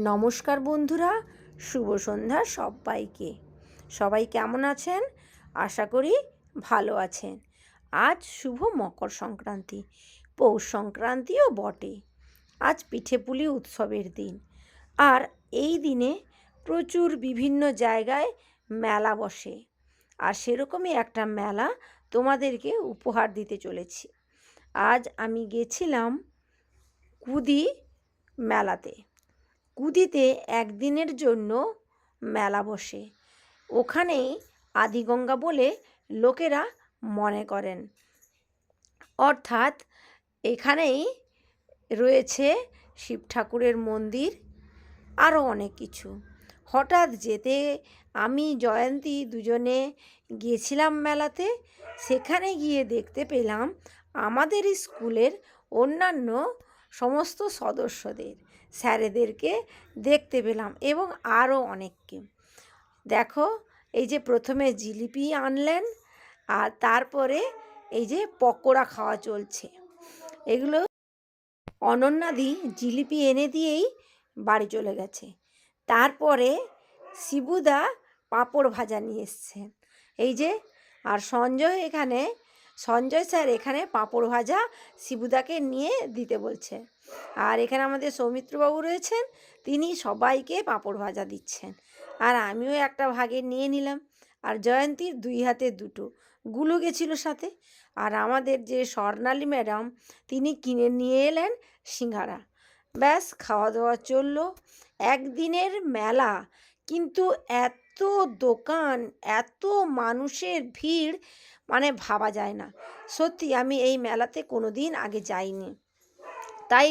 নমস্কার বন্ধুরা, শুভ সন্ধ্যা সবাইকে। সবাই কেমন আছেন? আশা করি ভালো আছেন। আজ শুভ মকর সংক্রান্তি, পৌষ সংক্রান্তিও বটে। আজ পিঠেপুলি উৎসবের দিন। আর এই দিনে প্রচুর বিভিন্ন জায়গায় মেলা বসে। আর সেরকমই একটা মেলা তোমাদেরকে উপহার দিতে চলেছি। আজ আমি গেছিলাম কুদি মেলাতে। কুদিতে একদিনের জন্য মেলা বসে। ওখানেই আদিগঙ্গা বলে লোকেরা মনে করেন। অর্থাৎ এখানেই রয়েছে শিব ঠাকুরের মন্দির, আরও অনেক কিছু। হঠাৎ যেতে আমি, জয়ন্তী দুজনে গিয়েছিলাম মেলাতে। সেখানে গিয়ে দেখতে পেলাম আমাদের স্কুলের অন্যান্য সমস্ত সদস্যদের। স্যারেদেরকে দেখতে পেলাম এবং আরও অনেককে। দেখো, এই যে প্রথমে জিলিপি আনলেন, আর তারপরে এই যে পকোড়া খাওয়া চলছে। এগুলো অনন্যাদি জিলিপি এনে দিয়েই বাড়ি চলে গেছে। তারপরে শিবুদা পাঁপড় ভাজা নিয়ে এসছে। এই যে, আর সঞ্জয় এখানে সঞ্জয় স্যার এখানে পাঁপড় ভাজা শিবুদাকে নিয়ে দিতে বলছে। আর এখানে আমাদের সৌমিত্রবাবু রয়েছেন, তিনি সবাইকে পাঁপড় ভাজা দিচ্ছেন। আর আমিও একটা ভাগে নিয়ে নিলাম। আর জয়ন্তীর দুই হাতে দুটো। গুলো গেছিল সাথে। আর আমাদের যে স্বর্ণালী ম্যাডাম, তিনি কিনে নিয়ে এলেন সিঙ্গারা। ব্যাস খাওয়া দাওয়া চলল। একদিনের মেলা। কিন্তু এত দোকান, এত মানুষের ভিড়। মানে ভাবা যায় না। সত্যি আমি এই মেলাতে কোনো দিন আগে যাইনি। তাই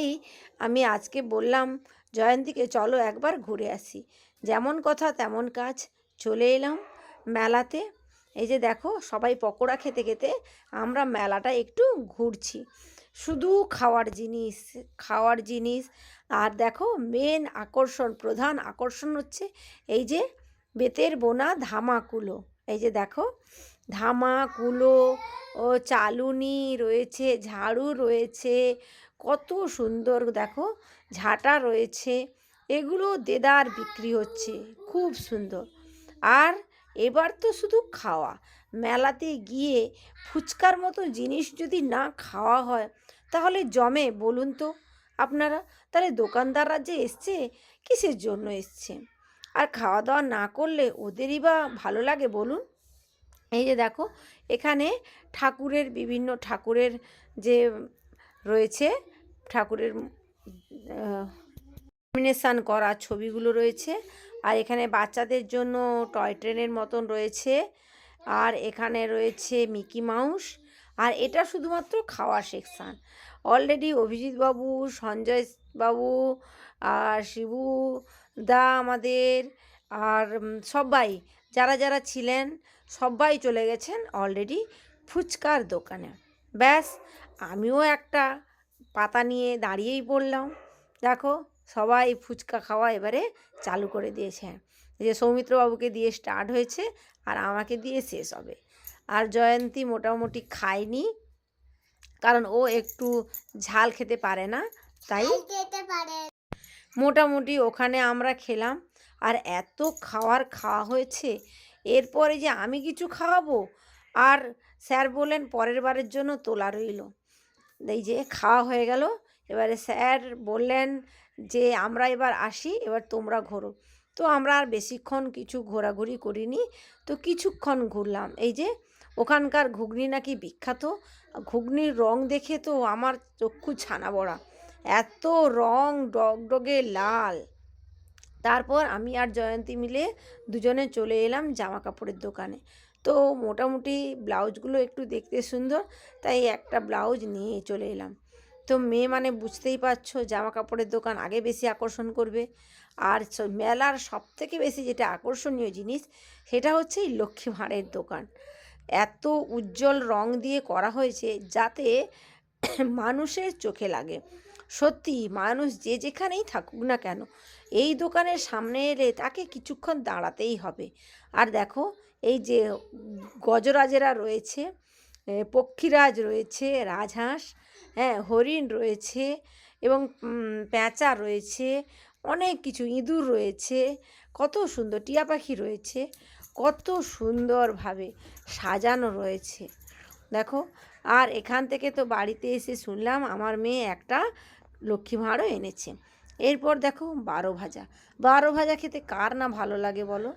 আমি আজকে বললাম, জয়ন্তীকে চলো একবার ঘুরে আসি। যেমন কথা তেমন কাজ, চলে এলাম মেলাতে। এই যে দেখো, সবাই পকোড়া খেতে খেতে আমরা মেলাটা একটু ঘুরছি। শুধু খাওয়ার জিনিস খাওয়ার জিনিস। আর দেখো মেন আকর্ষণ, প্রধান আকর্ষণ হচ্ছে এই যে বেতের বোনা ধামাকুলো। এই যে দেখো ধামাকুলো, ও চালুনি রয়েছে, ঝাড়ু রয়েছে, কত সুন্দর দেখো, ঝাঁটা রয়েছে, এগুলো দেদার বিক্রি হচ্ছে, খুব সুন্দর। আর এবার তো শুধু খাওয়া, মেলাতে গিয়ে ফুচকার মতো জিনিস যদি না খাওয়া হয়, তাহলে জমে, বলুন তো, আপনারা, তাহলে দোকানদাররা যে এসছে, কিসের জন্য এসছে? আর খাওয়া দাওয়া না করলে ওদেরই বা ভালো লাগে, বলুন। এই যে দেখো, এখানে ঠাকুরের বিভিন্ন, ঠাকুরের যে রয়েছে, ঠাকুরের লেমিনেশান করা ছবিগুলো রয়েছে, আর এখানে বাচ্চাদের জন্য টয় ট্রেনের মতন রয়েছে, আর এখানে রয়েছে মিকি মাউস আর এটা শুধুমাত্র খাওয়া সেকশান অলরেডি অভিজিৎ বাবু, সঞ্জয় বাবু, আর শিবু দা আমাদের, আর সবাই যারা যারা ছিলেন সবাই চলে গেছেন অলরেডি ফুচকার দোকানে। ব্যাস আমিও একটা পাতা নিয়ে দাঁড়িয়েই পড়লাম। দেখো সবাই ফুচকা খাওয়া এবারে চালু করে দিয়েছে। যে সৌমিত্রবাবুকে দিয়ে স্টার্ট হয়েছে আর আমাকে দিয়ে শেষ হবে। আর জয়ন্তী মোটামুটি খায়নি কারণ ও একটু ঝাল খেতে পারে না তাই মোটামুটি ওখানে আমরা খেলাম। আর এত খাওয়ার খাওয়া হয়েছে, এরপরে যে আমি কিছু খাওয়াবো? আর স্যার বললেন পরের বারের জন্য তোলা রইল। এই যে খাওয়া হয়ে গেল, এবারে স্যার বললেন যে আমরা এবার আসি, এবার তোমরা ঘোরো। তো আমরা আর বেশিক্ষণ কিছু ঘোরাঘুরি করিনি, তো কিছুক্ষণ ঘুরলাম। এই যে ওখানকার ঘুগনি নাকি বিখ্যাত, ঘুগনির রং দেখে তো আমার চক্ষু ছানা বড়া এত রং ডগডগে লাল। তারপর আমি আর জয়ন্তী মিলে দুজনে চলে এলাম জামা কাপড়ের দোকানে। তো মোটামুটি ব্লাউজগুলো একটু দেখতে সুন্দর, তাই একটা ব্লাউজ নিয়ে চলে এলাম। তো মেয়ে মানে বুঝতেই পারছ জামা কাপড়ের দোকান আগে বেশি আকর্ষণ করবে। আর মেলার সব থেকে বেশি যেটা আকর্ষণীয় জিনিস, সেটা হচ্ছে এই লক্ষ্মী ভাঁড়ের দোকান। এত উজ্জ্বল রং দিয়ে করা হয়েছে যাতে মানুষের চোখে লাগে। সত্যি মানুষ যে যেখানেই থাকুক না কেন, এই দোকানের সামনে এলে তাকে কিছুক্ষণ দাঁড়াতেই হবে। আর দেখো, এই যে গজরাজেরা রয়েছে পক্ষীরাজ রয়েছে, রাজহাঁস হ্যাঁ হরিণ রয়েছে এবং প্যাঁচা রয়েছে, অনেক কিছু ইঁদুর রয়েছে, কত সুন্দর টিয়া পাখি রয়েছে, কত সুন্দরভাবে সাজানো রয়েছে। দেখো। আর এখান থেকে তো বাড়িতে এসে শুনলাম আমার মেয়ে একটা লক্ষ্মী ভাঁড়ও এনেছে। এরপর দেখো বারো ভাজা। বারো ভাজা খেতে কার না ভালো লাগে বলো?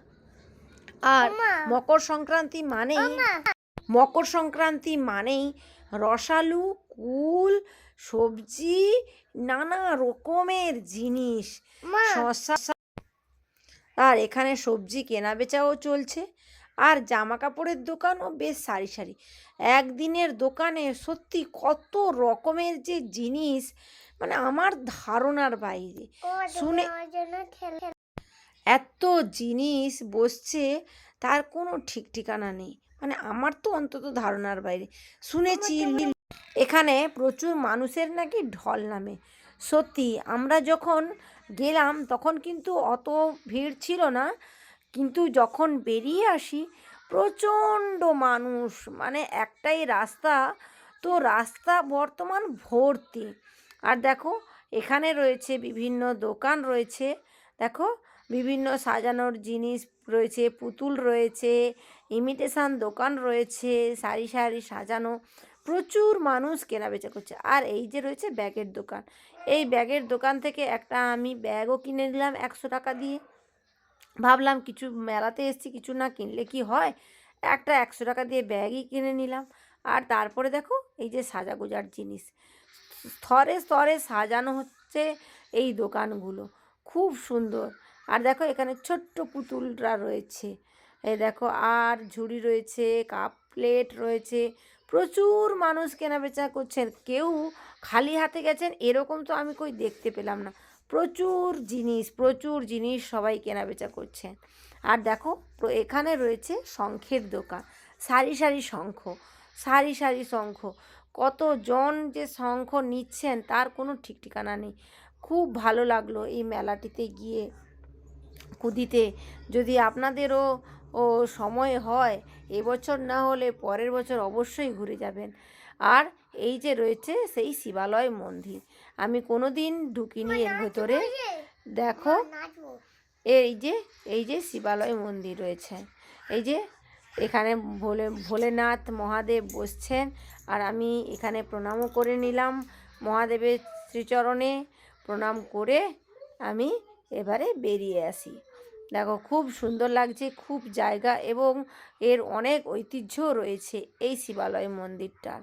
আর মকর সংক্রান্তি মানেই মকর সংক্রান্তি মানেই রসালু কুল সবজি নানা রকমের জিনিস। শশা আর এখানে সবজি কেনা বেচাও চলছে। আর জামা কাপড়ের দোকানও বেশ সারি সারি। একদিনের দোকানে সত্যি কত রকমের যে জিনিস মানে আমার ধারণার বাইরে। শুনে এত জিনিস বসছে তার কোনো ঠিক ঠিকানা নেই। মানে আমার তো অন্তত ধারণার বাইরে। শুনেছি এখানে প্রচুর মানুষের নাকি ঢল নামে। সত্যি আমরা যখন গেলাম তখন কিন্তু অত ভিড় ছিল না। কিন্তু যখন বেরিয়ে আসি, প্রচণ্ড মানুষ মানে একটাই রাস্তা। তো রাস্তা বর্তমান ভর্তি। আর দেখো, এখানে রয়েছে বিভিন্ন দোকান রয়েছে। দেখো, বিভিন্ন সাজানোর জিনিস রয়েছে, পুতুল রয়েছে ইমিটেশন দোকান রয়েছে সারি সারি সাজানো। প্রচুর মানুষ কেনাবেচা করছে। আর এই যে রয়েছে ব্যাগের দোকান। এই ব্যাগের দোকান থেকে একটা আমি ব্যাগও কিনে নিলাম একশো টাকা দিয়ে। ভাবলাম কিছু মেলাতে এসেছি, কিছু না কিনলে কি হয়? একটা একশো টাকা দিয়ে ব্যাগই কিনে নিলাম। আর তারপরে দেখো, এই যে সাজাগোজার জিনিস। স্তরে স্তরে সাজানো হচ্ছে এই দোকানগুলো। খুব সুন্দর। আর দেখো, এখানে ছোট্ট পুতুলরা রয়েছে। এই দেখো, আর ঝুড়ি রয়েছে, কাপ প্লেট রয়েছে। প্রচুর মানুষ কেনাবেচা করছেন। কেউ খালি হাতে গেছেন, এরকম তো আমি কই দেখতে পেলাম না। প্রচুর জিনিস প্রচুর জিনিস সবাই কেনাবেচা করছেন আর দেখো এখানে রয়েছে শঙ্খের দোকান। সারি সারি শঙ্খ, সারি সারি শঙ্খ। কতজন যে শঙ্খ নিচ্ছেন তার কোনো ঠিক ঠিকানা নেই। খুব ভালো লাগল এই মেলাটিতে গিয়ে। কুদিতে যদি আপনাদেরও, ও সময় হয়, এবছর না হলে পরের বছর অবশ্যই ঘুরে যাবেন। আর এই যে রয়েছে সেই শিবালয় মন্দির। আমি কোনো দিন ঢুকিনি এর ভেতরে। দেখো, এই যে এই যে শিবালয় মন্দির রয়েছে। এই যে এখানে ভোলে, ভোলেনাথ মহাদেব বসছেন আর আমি এখানে প্রণামও করে নিলাম মহাদেবের শ্রীচরণে। প্রণাম করে আমি এবারে বেরিয়ে আসি। দেখো, খুব সুন্দর লাগছে, খুব জায়গা এবং এর অনেক ঐতিহ্য রয়েছে এই শিবালয় মন্দিরটার।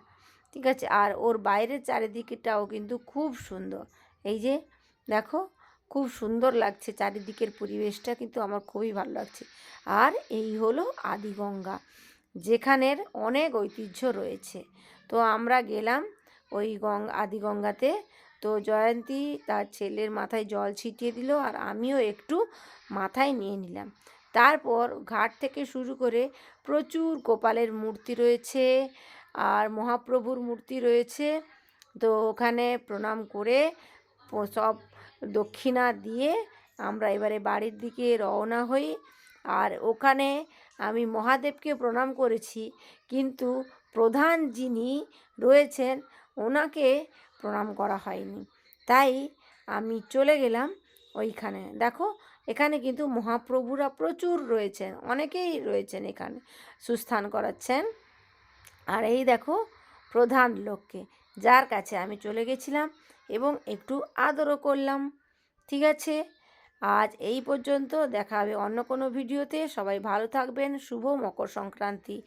ঠিক আছে? আর ওর বাইরের চারিদিকটাও কিন্তু খুব সুন্দর। এই যে, দেখো, খুব সুন্দর লাগছে চারিদিকের পরিবেশটা কিন্তু আমার খুবই ভালো লাগছে। আর এই হলো আদিগঙ্গা, যেখানের অনেক ঐতিহ্য রয়েছে। তো আমরা গেলাম ওই গং, আদিগঙ্গাতে। তো জয়ন্তী তার ছেলের মাথায় জল ছিটিয়ে দিল আর আমিও একটু মাথায় নিয়ে নিলাম। তারপর ঘাট থেকে শুরু করে প্রচুর গোপালের মূর্তি রয়েছে। আর মহাপ্রভুর মূর্তি রয়েছে। তো ওখানে প্রণাম করে সব দক্ষিণা দিয়ে আমরা এবারে বাড়ির দিকে রওনা হই। আর ওখানে আমি মহাদেবকে প্রণাম করেছি, কিন্তু প্রধান যিনি রয়েছেন ওনাকে প্রণাম করা হয়নি। তাই আমি চলে গেলাম ওইখানে। দেখো, এখানে কিন্তু মহাপ্রভুরা প্রচুর রয়েছেন, অনেকেই রয়েছেন এখানে, সুস্থান করাচ্ছেন। আর এই দেখো প্রধান লোককে, যার কাছে আমি চলে গেছিলাম এবং একটু আদরও করলাম, ঠিক আছে? আজ এই পর্যন্ত, দেখা হবে অন্য কোনো ভিডিওতে। সবাই ভালো থাকবেন, শুভ মকর সংক্রান্তি।